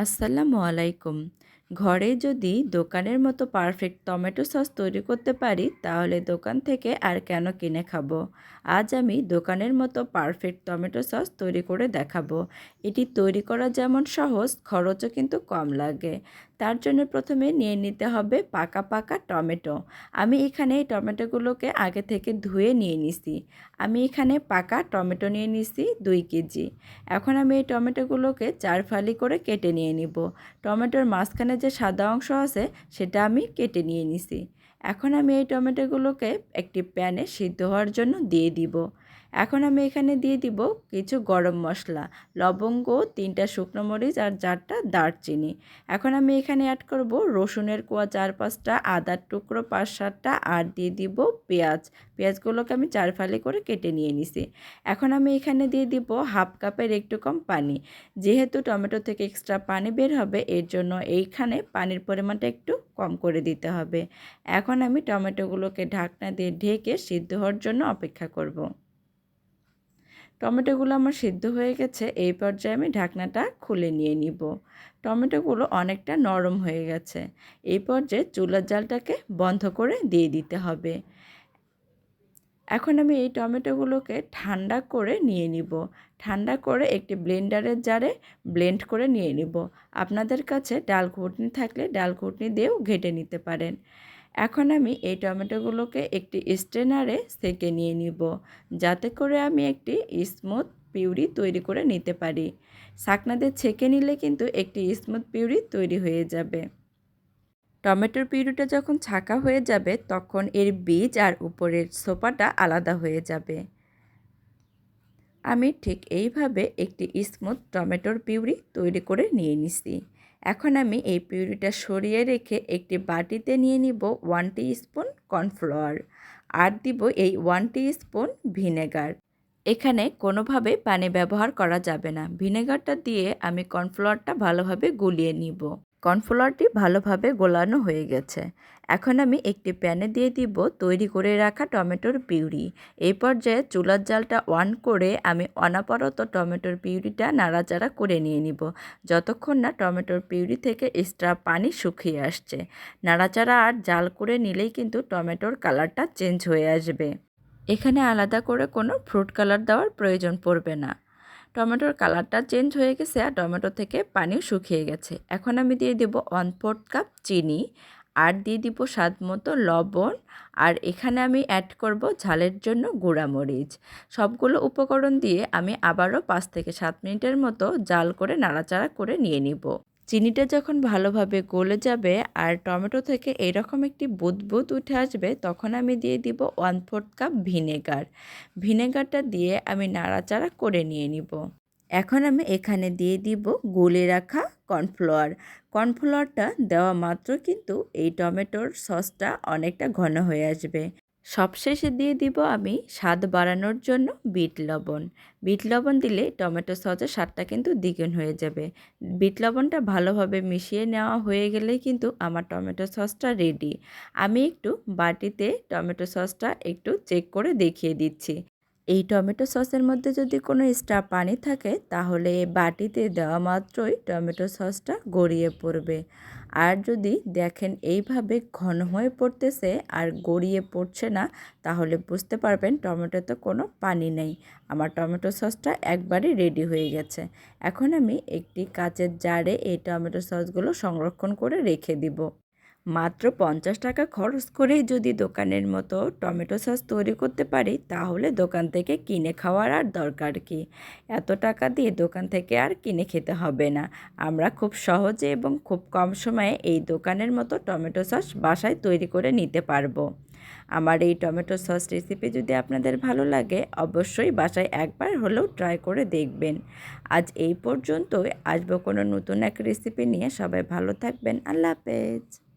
আসসালামু আলাইকুম। ঘরে যদি দোকানের মতো পারফেক্ট টমেটো সস তৈরি করতে পারি, তাহলে দোকান থেকে আর কেন কিনে খাব? আজ আমি দোকানের মতো পারফেক্ট টমেটো সস তৈরি করে দেখাবো। এটি তৈরি করা যেমন সহজ, খরচও কিন্তু কম লাগে। তার জন্য প্রথমে নিয়ে নিতে হবে পাকা পাকা টমেটো। আমি এখানে এই টমেটোগুলোকে আগে থেকে ধুয়ে নিয়ে নিছি। আমি এখানে পাকা টমেটো নিয়ে নিছি দুই কেজি। এখন আমি এই টমেটোগুলোকে চার ফালি করে কেটে নিয়ে নিব। টমেটোর মাঝখানে যে সাদা অংশ আছে, সেটা আমি কেটে নিয়ে নিছি। এখন আমি এই টমেটোগুলোকে একটি প্যানে সিদ্ধ হওয়ার জন্য দিয়ে দিব। এখন আমি এখানে দিয়ে দিব কিছু গরম মশলা, লবঙ্গ, তিনটা শুকনো মরিচ আর চারটা দারচিনি। এখন আমি এখানে অ্যাড করব রসুনের কোয়া চার পাঁচটা আদার টুকরো পাঁচ সাতটা আর দিয়ে দিব পেঁয়াজ। পেঁয়াজগুলোকে আমি চার ফালি করে কেটে নিয়ে নিছি। এখন আমি এখানে দিয়ে দিব হাফ কাপের একটু কম পানি। যেহেতু টমেটো থেকে এক্সট্রা পানি বের হবে, এর জন্য এইখানে পানির পরিমাণটা একটু কম করে দিতে হবে। এখন আমি টমেটোগুলোকে ঢাকনা দিয়ে ঢেকে সিদ্ধ হওয়ার জন্য অপেক্ষা করব। টমেটোগুলো আমার সিদ্ধ হয়ে গেছে, এই পর্যায়ে আমি ঢাকনাটা খুলে নিয়ে নিব। টমেটোগুলো অনেকটা নরম হয়ে গেছে। এই পর্যায়ে চুলার জালটাকে বন্ধ করে দিয়ে দিতে হবে। এখন আমি এই টমেটোগুলোকে ঠান্ডা করে নিয়ে নিব। ঠান্ডা করে একটি ব্লেন্ডারের জারে ব্লেন্ড করে নিয়ে নিব। আপনাদের কাছে ডাল ঘুটনি থাকলে ডাল ঘুটনি দিয়েও ঘেটে নিতে পারেন। এখন আমি এই টমেটোগুলোকে একটি স্ট্রেনারে সেকে নিয়ে নিব, যাতে করে আমি একটি স্মুথ পিউরি তৈরি করে নিতে পারি। শাকনাদের ছেঁকে নিলে কিন্তু একটি স্মুথ পিউরি তৈরি হয়ে যাবে। টমেটোর পিউরিটা যখন ছাকা হয়ে যাবে, তখন এর বীজ আর উপরের সোপাটা আলাদা হয়ে যাবে। আমি ঠিক এইভাবে একটি স্মুথ টমেটোর পিউরি তৈরি করে নিয়ে নিছি। এখন আমি এই পিউরিটা সরিয়ে রেখে একটি বাটিতে নিয়ে নিব ওয়ান স্পুন কর্নফ্লাওয়ার আর দিব এই ওয়ান স্পুন ভিনেগার এখানে কোনোভাবে পানি ব্যবহার করা যাবে না। ভিনেগারটা দিয়ে আমি কর্নফ্লাওয়ারটা ভালোভাবে গুলিয়ে নিব। কর্নফ্লাওয়ারটি ভালোভাবে গোলানো হয়ে গেছে। এখন আমি একটি প্যানে দিয়ে দিব তৈরি করে রাখা টমেটোর পিউরি। এই পর্যায়ে চুলার জালটা অন করে আমি অনাপারত টমেটোর পিউরিটা নাড়াচাড়া করে নিয়ে নিব। যতক্ষণ না টমেটোর পিউরি থেকে এক্সট্রা পানি শুকিয়ে আসছে। নাড়াচাড়া আর জাল করে নিলেই কিন্তু টমেটোর কালারটা চেঞ্জ হয়ে আসবে। এখানে আলাদা করে কোনো ফ্রুট কালার দেওয়ার প্রয়োজন পড়বে না। টমেটোর কালারটা চেঞ্জ হয়ে গেছে আর টমেটো থেকে পানি শুকিয়ে গেছে। এখন আমি দিয়ে দেব ওয়ান ফোর্থ কাপ চিনি আর দিয়ে দিব স্বাদ মতো লবণ আর এখানে আমি অ্যাড করব ঝালের জন্য গুঁড়ামরিচ। সবগুলো উপকরণ দিয়ে আমি আবারও পাঁচ থেকে সাত মিনিটের মতো জাল করে নাড়াচাড়া করে নিয়ে নিব। চিনিটা যখন ভালোভাবে গলে যাবে আর টমেটো থেকে এরকম একটি বুদবুদ উঠে আসবে, তখন আমি দিয়ে দিব ওয়ান ফোর্থ কাপ ভিনেগার। ভিনেগারটা দিয়ে আমি নাড়াচাড়া করে নিয়ে নিব। এখন আমি এখানে দিয়ে দিব গলে রাখা কর্নফ্লাওয়ার। কর্নফ্লাওয়ারটা দেওয়া মাত্র কিন্তু এই টমেটোর সসটা অনেকটা ঘন হয়ে আসবে। সবশেষে দিয়ে দিব আমি স্বাদ বাড়ানোর জন্য বিট লবণ। বিট লবণ দিলে টমেটো সসের স্বাদটা কিন্তু দ্বিগুণ হয়ে যাবে। বিট লবণটা ভালোভাবে মিশিয়ে নেওয়া হয়ে গেলে কিন্তু আমার টমেটো সসটা রেডি আমি একটু বাটিতে টমেটো সসটা একটু চেক করে দেখিয়ে দিচ্ছি। এই টমেটো সসের মধ্যে যদি কোনো এক্সট্রা পানি থাকে, তাহলে বাটিতে দেওয়া মাত্রই টমেটো সসটা গড়িয়ে পড়বে। আর যদি দেখেন এইভাবে ঘন হয়ে পড়তেছে আর গড়িয়ে পড়ছে না, তাহলে বুঝতে পারবেন টমেটোতে কোনো পানি নেই। আমার টমেটো সসটা একবারই রেডি হয়ে গেছে। এখন আমি একটি কাচের জারে এই টমেটো সসগুলো সংরক্ষণ করে রেখে দিব। মাত্র পঞ্চাশ টাকা খরচ করেই যদি দোকানের মতো টমেটো সস তৈরি করতে পারি, তাহলে দোকান থেকে কিনে খাওয়ার আর দরকার কি? এত টাকা দিয়ে দোকান থেকে আর কিনে খেতে হবে না। আমরা খুব সহজে এবং খুব কম সময়ে এই দোকানের মতো টমেটো সস বাসায় তৈরি করে নিতে পারব। আমার এই টমেটো সস রেসিপি যদি আপনাদের ভালো লাগে, অবশ্যই বাসায় একবার হলেও ট্রাই করে দেখবেন। আজ এই পর্যন্তই। আসব কোনো নতুন এক রেসিপি নিয়ে। সবাই ভালো থাকবেন। আল্লাহ হাফেজ।